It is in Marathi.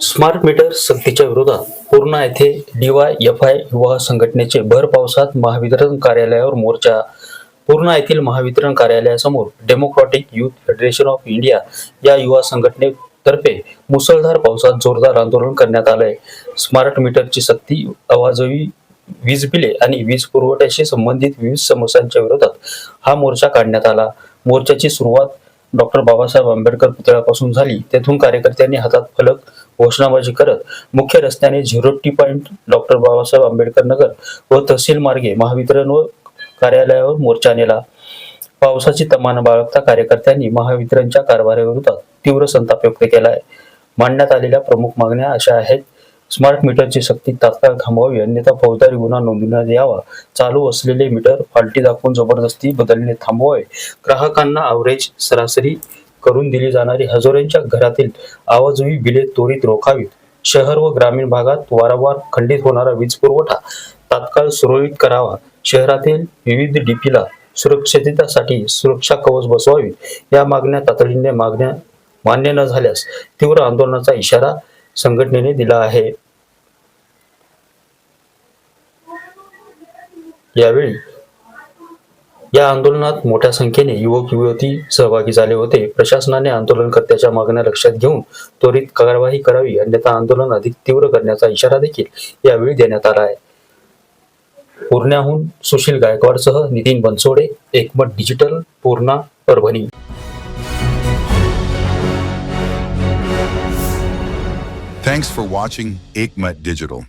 स्मार्ट मीटर सक्तीच्या विरोधात पूर्णा येथे डीवाय एफ आय युवा संघटनेचे भर पावसात महावितरण कार्यालयावर मोर्चा. पूर्णा येथील महावितरण कार्यालयासमोर democratic youth federation of India या युवा संघटनेतर्फे मुसळधार पावसात जोरदार आंदोलन करण्यात आलंय. स्मार्ट मीटरची सक्ती आवाजवी वीज बिले आणि वीज पुरवठ्याशी संबंधित विविध समस्यांच्या विरोधात हा मोर्चा काढण्यात आला. मोर्चाची सुरुवात डॉक्टर बाबासाहेब आंबेडकर पुतळ्यापासून झाली. तेथून कार्यकर्त्यांनी हातात फलक घोषणाबाजी करत मुख्य रस्त्याने zero T point doctor Babasaheb Ambedkar Nagar व तहसील मार्गे महावितरण व कार्यालयावर मोर्चा नेला. पावसाची तमान बाळगता कार्यकर्त्यांनी महावितरणच्या कारभाराविरोधात तीव्र संताप व्यक्त केला आहे मांडण्यात आलेल्या प्रमुख मागण्या अशा आहेत. स्मार्ट मीटरची सक्ती तात्काळ थांबवावी अन्यथा फौजदारी गुन्हा नोंदवण्यात यावा. चालू असलेले मीटर फाल्टी दाखवून जबरदस्ती बदलणे थांबवावे. ग्राहकांना अवरेज सरासरी करून दिली जाणारी हजारोंच्या घरातील आवाजवी बिले त्वरित रोखावीत. शहर व ग्रामीण भागात वारंवार खंडित होणारा वीज पुरवठा तात्काळ सुरळीत करावा. शहरातील विविध डीपीला सुरक्षिततेसाठी सुरक्षा कवच बसवावी. या मागण्या तातडीने मागण्या मान्य न झाल्यास तीव्र आंदोलनाचा इशारा संघटनेने दिला आहे. यावेळी या आंदोलनात मोठ्या संख्येने युवक युवती सहभागी झाले होते. प्रशासनाने आंदोलनकर्त्याच्या मागण्या लक्षात घेऊन त्वरित कार्यवाही करावी अन्यथा आंदोलन अधिक तीव्र करण्याचा इशारा देखील यावेळी देण्यात आला आहे. पूर्ण्याहून Sushil गायकवाडसह Nitin Bansode Ekmat digital Purna Parbhani. Thanks for watching Aikmat Digital.